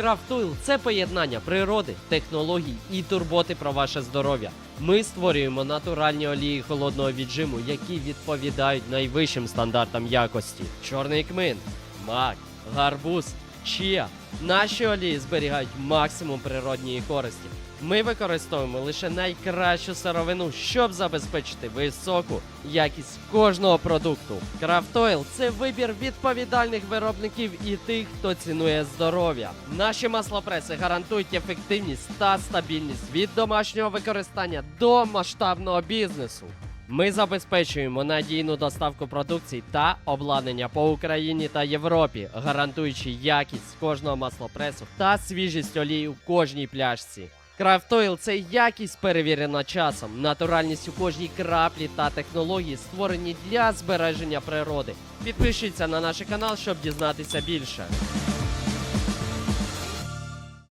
Крафтойл це поєднання природи, технологій і турботи про ваше здоров'я. Ми створюємо натуральні олії холодного віджиму, які відповідають найвищим стандартам якості. Чорний кмин, мак, гарбуз, чія. Наші олії зберігають максимум природньої користі. Ми використовуємо лише найкращу сировину, щоб забезпечити високу якість кожного продукту. Крафтойл це вибір відповідальних виробників і тих, хто цінує здоров'я. Наші маслопреси гарантують ефективність та стабільність від домашнього використання до масштабного бізнесу. Ми забезпечуємо надійну доставку продукції та обладнання по Україні та Європі, гарантуючи якість кожного маслопресу та свіжість олії у кожній пляшці. Крафтойл це якість перевірена часом, натуральність у кожній краплі та технології, створені для збереження природи. Підпишіться на наш канал, щоб дізнатися більше.